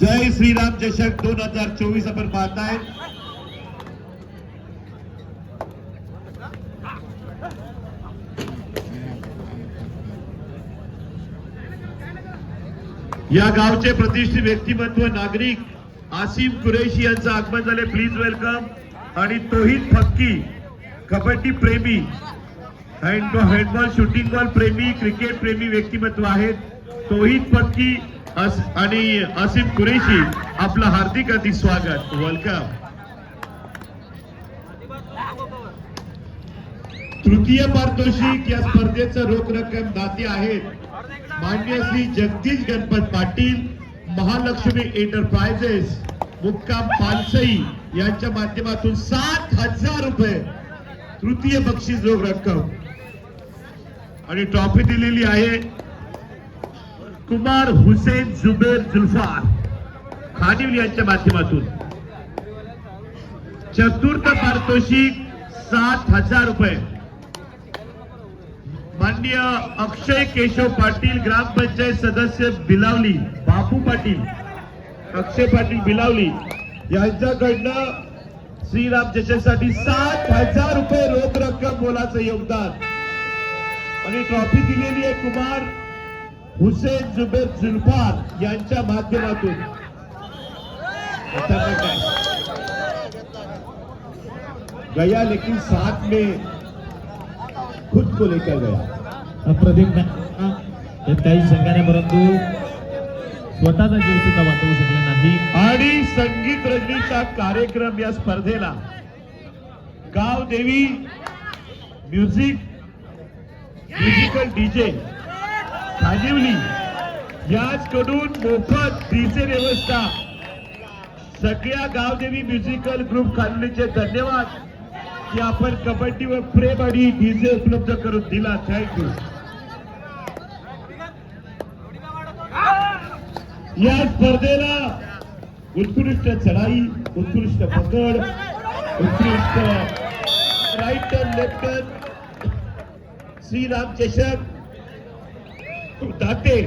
जय श्रीराम चषक दोन हजार चोवीस आपण पाहताय. या गावचे प्रतिष्ठित व्यक्तिमत्व नागरिक आसिम कुरेशी यांचं आगमन झाले. प्लीज वेलकम आणि तोहित फक्की कबड्डी प्रेमी हँडबॉल हँडबॉल शूटिंग बॉल प्रेमी क्रिकेट प्रेमी व्यक्तिमत्व आहेत. तोहित फक्की आणि आसिफ कुरेशी आपलं हार्दिक हार्दिक स्वागत. वेलकम तृतीय पारितोषिक या स्पर्धेचं रोख रक्कम दाते आहेत. मान्य श्री जगदीश गणपत पाटील महालक्ष्मी एंटरप्राइजेस मुक्काम पालसई यांच्या माध्यमातून सात हजार रुपये तृतीय बक्षीस रोख रक्कम आणि ट्रॉफी दिलेली आहे. कुमार हुसेन जुबेर जुल्फार खानिव यांच्या माध्यमातून. चतुर्थ पारितोषिक सात हजार रुपये. माननीय अक्षय केशव पाटील ग्रामपंचायत सदस्य बिलावली बापू पाटील अक्षय पाटील बिलावली यांच्याकडनं श्रीराम जशासाठी सात हजार रुपये रोख रक्कम मोलाचं योगदान. आणि ट्रॉफी दिलेली आहे कुमार. हुसेन जुबेर जुल्फार यांच्या माध्यमातून? गया लेकिन साथ में खुद को लेकर गया. प्रदीप हे काही संघाने परंतु स्वतःचा जीव सुद्धा वाचवू शकले नाही. आणि संगीत रजनीचा कार्यक्रम या स्पर्धेला. गाव देवी म्युझिक म्युझिकल डीजे. खानिवली याचकडून मोफत डीजे व्यवस्था. सगळ्या गावदेवी म्युझिकल ग्रुप खानलीचे धन्यवाद की आपण कबड्डी व प्रेम आणि डीजे उपलब्ध करून दिला. थँक्यू या स्पर्धेला उत्कृष्ट चढाई उत्कृष्ट पकड उत्कृष्ट right turn left turn Shriram चषक. दाते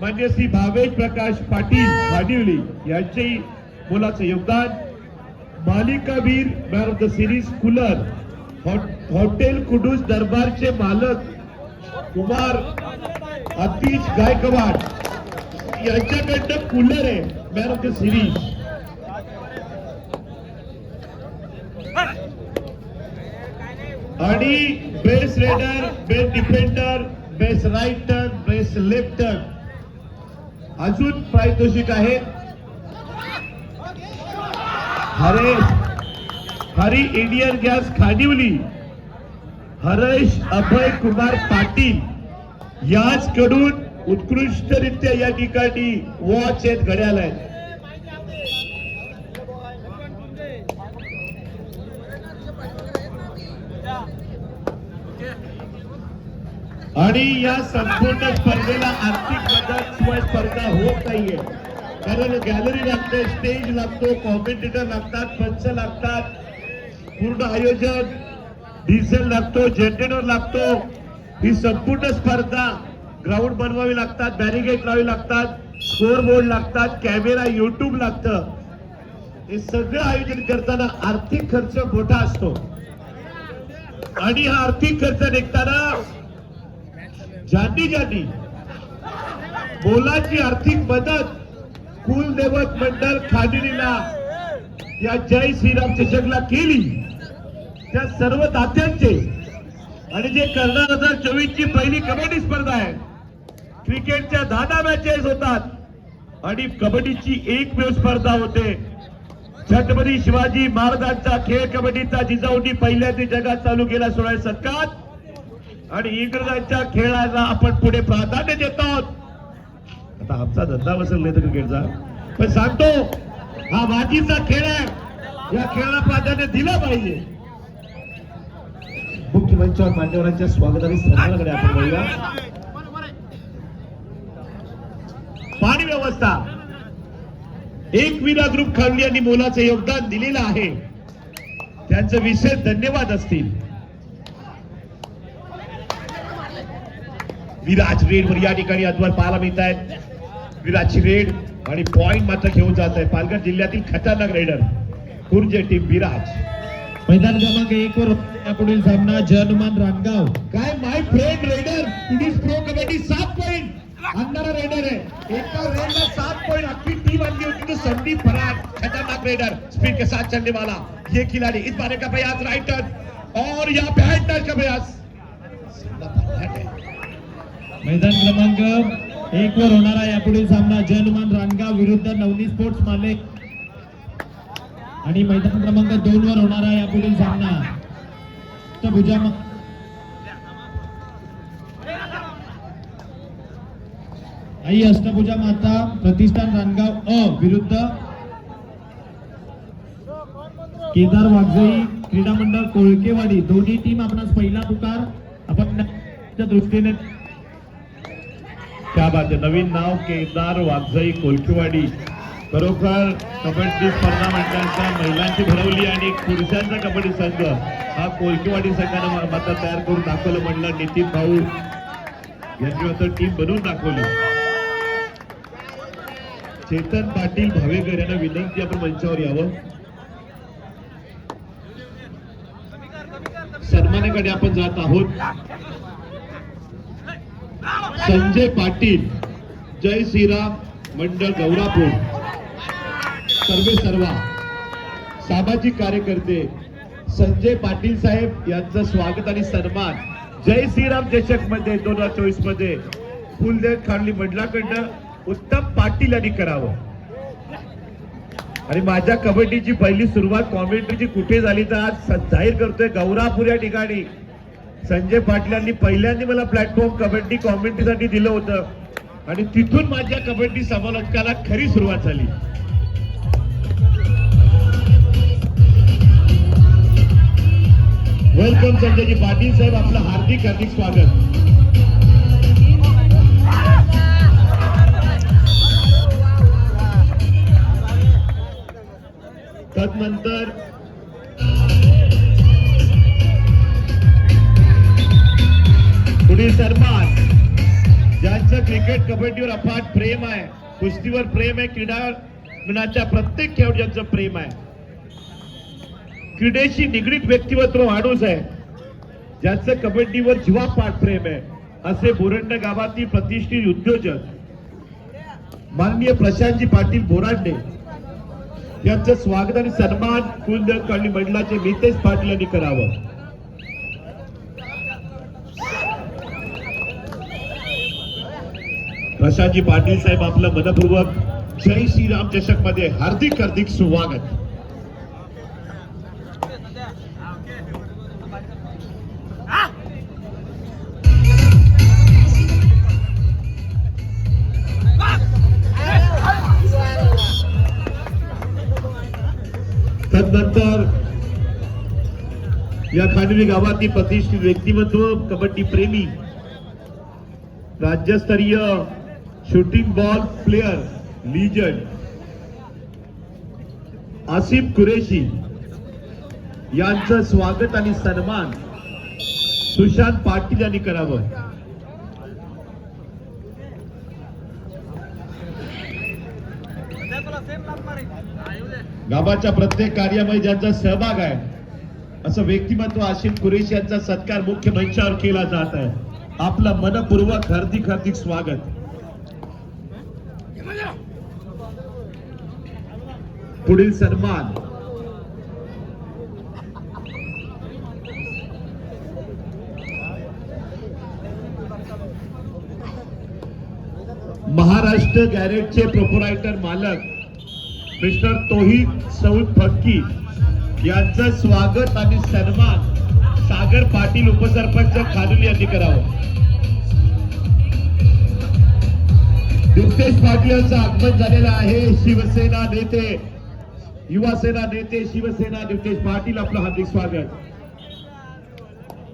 मान्य श्री भावेश प्रकाश पाटील भाडिवली यांचेही मुलाचं योगदान. मालिकावीर man of the series cooler hotel Kudus दरबारचे मालक कुमार अतिश गायकवाड. यांच्याकडनं कूलर आहे मॅन ऑफ द सिरीज आणि best raider best defender best raider turn अजून पारितोषिक आहे हरे हरी इंडियन गॅस खाडिवली हरेश अभय कुमार पाटील. याच कडून उत्कृष्टरित्या या ठिकाणी वॉच आहेत घड्याल आहेत. आणि या संपूर्ण स्पर्धेला आर्थिक मदत स्पर्धा होत नाहीये. कारण गॅलरी लागते स्टेज लागतो कॉमेंटेटर लागतात पंच लागतात पूर्ण आयोजन डिझेल लागतो जनरेटर लागतो. ही संपूर्ण स्पर्धा ग्राउंड बनवावी लागतात बॅरिगेट लावावी लागतात स्कोर बोर्ड लागतात कॅमेरा युट्यूब लागतं. हे सगळं आयोजन करताना आर्थिक खर्च मोठा असतो. आणि हा आर्थिक खर्च निघताना ज्यांनी ज्यांनी मोलाची आर्थिक मदत कुलदेवत मंडळ खादिनीला या जय श्रीराम चषकला केली. त्या सर्व दात्यांचे आणि जे करणार हजार चोवीस ची पहिली कबड्डी स्पर्धा आहे क्रिकेटच्या दहा दहा मॅचेस होतात. आणि कबड्डीची एकमेव स्पर्धा होते. छत्रपती शिवाजी महाराजांचा खेळ कबड्डीचा जिजाऊंनी पहिल्यांदा जगात चालू केला सोळा शतकात आणि इंग्रजांच्या खेळाला आपण पुढे प्राधान्य देत. आहोत आता आमचा धंदा बसेल नाही तर क्रिकेटचा. पण सांगतो हा बाजीचा खेळ आहे. या खेळाला प्राधान्य दिलं पाहिजे. मुख्य मंचावर मान्यवरांच्या स्वागताने सन्मानाकडे आपण वळूया पाणी व्यवस्था. एक विना ग्रुप खांडी यांनी मोलाचे योगदान दिलेलं आहे. त्यांचं विशेष धन्यवाद असतील. विराज रेड वर या ठिकाणी अद्वार पाहायला मिळत आहेत. विराजची रेड आणि पॉइंट मात्र घेऊन जात आहे पालघर जिल्ह्यातील खतरनाक रायडर खुर्जे टीम विराज. मैदान क्रमांक एक वर पुढील सामना जनुमान रानगाव. काय my friend raider police pro kabaddi सात पॉइंट अंधारा रेडर है एका रेडर सात पॉइंट अख्खी टीम आणली होती तो संदीप फरार. खतरनाक रेडर स्पीड के साथ चलने वाला. ये खिलाड़ी इस बारे का प्रयास राइट टर्न और यहाँ पे हेड टच का प्रयास. मैदान क्रमांक एक वर होणारा यापुढील सामना जनुमान रानगाव विरुद्ध नवनी स्पोर्ट्स मालिक. आणि मैदान क्रमांक दोन वर होणारा यापुढील सामना. तर भुजा आई अष्टभुजा माता प्रतिष्ठान रानगाव अ विरुद्ध केदार वाघजई क्रीडा मंडळ कोळकेवाडी. दोन्ही टीम आपणास पहिला पुकार आपण दृष्टीने त्या बात नवीन नाव केदार वाघजाई कोलकीवाडी खरोखर कबड्डी स्पर्धा मंडळाच्या महिलांची भरवली आणि पुरुषांचा कबड्डी संघ हा कोलकीवाडी संघानं मात्र तयार करून दाखवलं म्हणलं नितीन भाऊ. यांनी मात्र टीम बनवून दाखवली. चेतन पाटील भावेकर यांना विनंती आपण मंचावर यावं. सन्मानाकडे आपण जात आहोत. संजय पाटील जय श्रीराम मंडळ गौरापूर. सर्वे सर्वा सामाजिक कार्यकर्ते संजय पाटील साहेब यांचं स्वागत आणि सन्मान. जय श्रीराम चषकमध्ये दोन हजार चोवीसमध्ये फुलदेव खांडली मंडळाकडनं उत्तम पाटील यांनी करावं. आणि माझ्या कबड्डीची पहिली सुरुवात कॉमेंट्रीची कुठे झाली तर आज जाहीर करतोय गौरापूर या ठिकाणी. संजय पाटलांनी पहिल्यांदा मला प्लॅटफॉर्म कबड्डी कॉमेंट्रीसाठी दिलं होतं. आणि तिथून माझ्या कबड्डी समालोचकाला खरी सुरुवात झाली. वेलकम संजयजी पाटील साहेब आपलं हार्दिक हार्दिक स्वागत. तदनंतर सुनील शर्मा ज्यांचं क्रिकेट कबड्डीवर अफाट प्रेम आहे कुस्तीवर प्रेम आहे क्रीडाच्या प्रत्येक खेळ ज्यांचं प्रेम आहे. क्रीडेशी निगडीत व्यक्तिमत्व माणूस आहे. ज्यांचं कबड्डीवर जीवापाठ प्रेम आहे असे बोरंड गावातील प्रतिष्ठित उद्योजक माननीय प्रशांतजी पाटील बोरांडे यांचं स्वागत आणि सन्मान कुलदेव कळली मंडळाचे नितेश पाटील यांनी करावं. प्रशांतजी पाटील साहेब आपलं मनपूर्वक जय श्रीराम चषकमध्ये हार्दिक हार्दिक स्वागत. तदनंतर या खानवी गावातील प्रतिष्ठित व्यक्तिमत्व कबड्डी प्रेमी राज्यस्तरीय shooting ball player legend Asif Qureshi यांचं स्वागत आणि सन्मान सुशांत पाटील यांनी करावं. गावाच्या प्रत्येक कार्यामध्ये ज्यांचा सहभाग आहे असं व्यक्तिमत्व आशिफ कुरेशी यांचा सत्कार मुख्य मंचावर केला जात आहे. आपलं मनपूर्वक हार्दिक हार्दिक स्वागत. पुढील सन्मान. महाराष्ट्र गॅरेटचे प्रोपरायटर मालक मिस्टर तोहित सौद फक्की यांचं स्वागत आणि सन्मान सागर पाटील उपसरपंच खानुल यांनी करावं. दिप्तेश पाटील यांचं आगमन झालेलं आहे. शिवसेना नेते युवा सेना नेते शिवसेना नितेश पाटील आपलं हार्दिक स्वागत.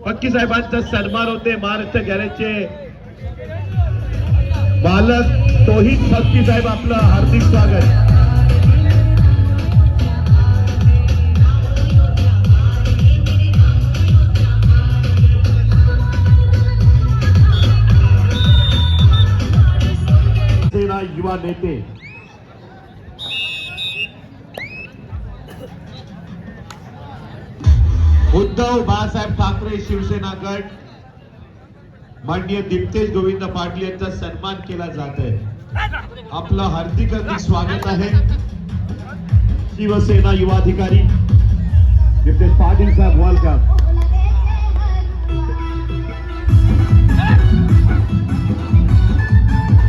पक्की साहेबांचा सन्मान होते महाराष्ट्र गॅरेजचे. बालक तोही फक्की साहेब आपलं हार्दिक स्वागत. युवा नेते उद्धव बाळासाहेब ठाकरे शिवसेना गट माननीय दीप्तेश गोविंद पाटील यांचा सन्मान केला जात आहे. आपलं हार्दिक हार्दिक स्वागत आहे. शिवसेना युवाधिकारी दीप्तेश पाटील साहेब वेलकम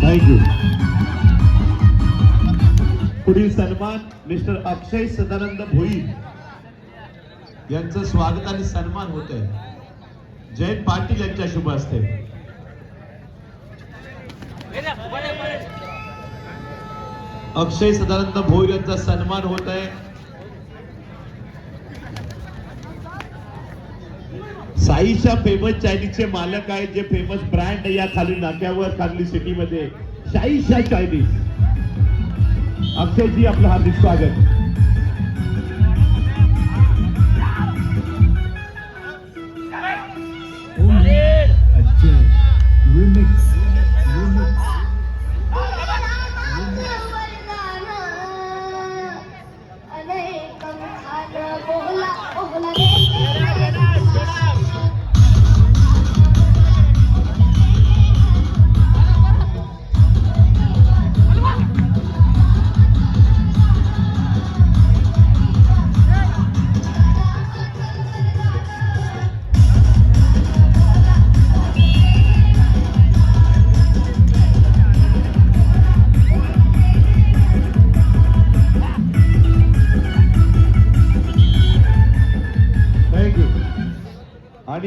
थँक्यू पुढील सन्मान मिस्टर अक्षय सदानंद भोई यांचं स्वागत आणि सन्मान होत आहे जयंत पाटील यांच्या शुभ असते. अक्षय सदानंद भोईर यांचा सन्मान होत आहे साईशा फेमस चायनीजचे मालक आहेत जे फेमस ब्रँड या खाली नाक्यावर खाली सिटीमध्ये. साईशा चायनीज. अक्षयजी आपलं हार्दिक स्वागत.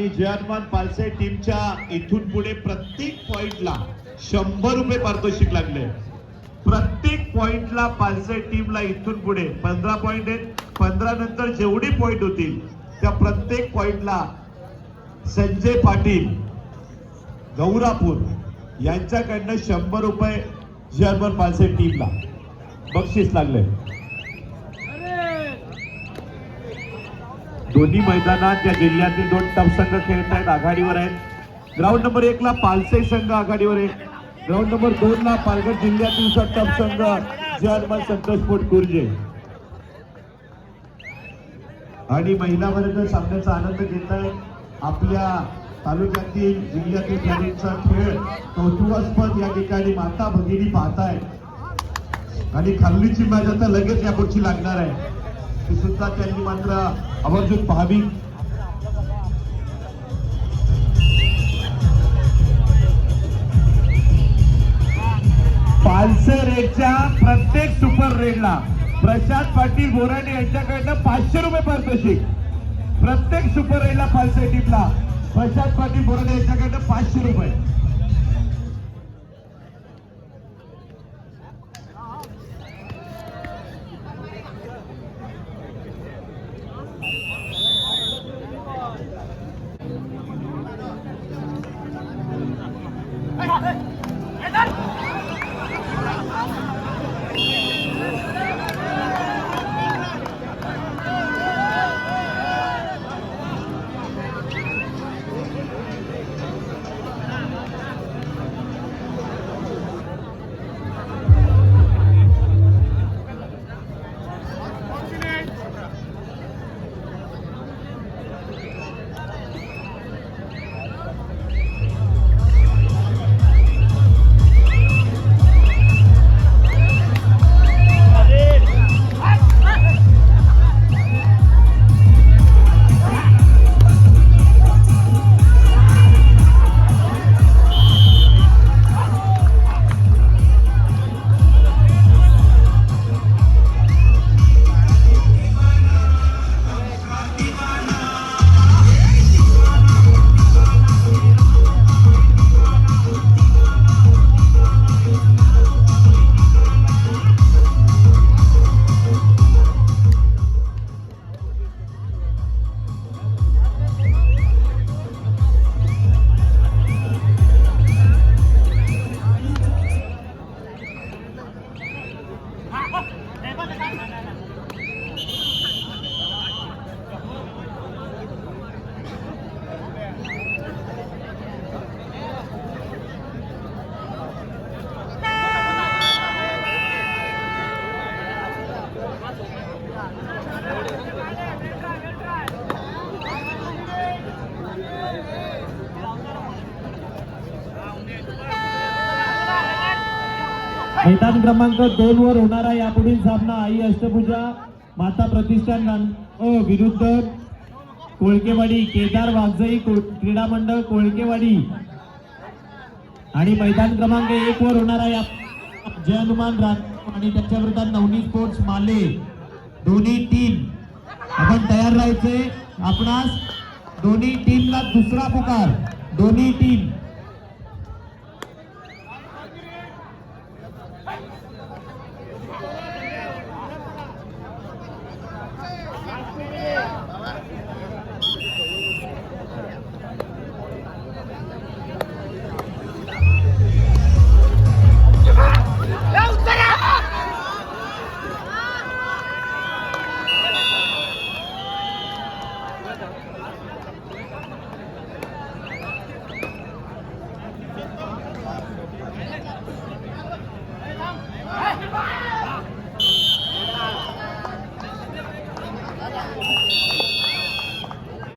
आणि जयमान पालसे टीमच्या इथून पुढे प्रत्येक पॉइंटला शंभर रुपये पारितोषिक लागले. प्रत्येक पॉइंटला पालसे टीमला इथून पुढे पंधरा पॉइंट आहेत. पंधरा नंतर जेवढे पॉइंट होतील त्या प्रत्येक पॉइंटला संजय पाटील गौरापूर यांच्याकडनं शंभर रुपये जर्मन पालसे टीमला. बक्षीस लागले. दोन्ही मैदानात या जिल्ह्यातील दोन टप संघ खेळत आहेत आघाडीवर आहेत. ग्राउंड नंबर एक ला पालसे संघ आघाडीवर आहे. ग्राउंड नंबर दोन ला पालघर जिल्ह्यातील टप संघ. जर्मन संतोष पोटकुर्जे आणि महिला वर्ग सामन्याचा आनंद घेत आहेत. आपल्या तालुक्यातील जिल्ह्यातील खेळाडूंचा खेळ कौतुकास्पद या ठिकाणी माता भगिनी पाहताय आणि खाल्लीची मॅच आता लगेच या पुढची लागणार आहे. ती सुद्धा त्यांनी मात्र आवर्जून पाहावी. पालसे रेडच्या प्रत्येक सुपर रेडला प्रशांत पाटील बोराडे यांच्याकडनं पाचशे रुपये पारितोषिक. प्रत्येक सुपर रेडला पालसे टीमला. प्रशांत पाटील बोराडे यांच्याकडनं पाचशे रुपये. मैदान क्रमांक दोन वर होणारा यापुढील सामना. आई अष्टपूजा माता प्रतिष्ठान विरुद्ध कोळकेवाडी केदार वाजई को- क्रीडा मंडळ कोळकेवाडी. आणि मैदान क्रमांक एक वर होणारा या जय हनुमान आणि त्याच्या विरोधात नवनी स्पोर्ट्स माले. दोन्ही टीम आपण तयार राहायचे. आपणास दोन्ही टीमला दुसरा पुकार. दोन्ही टीम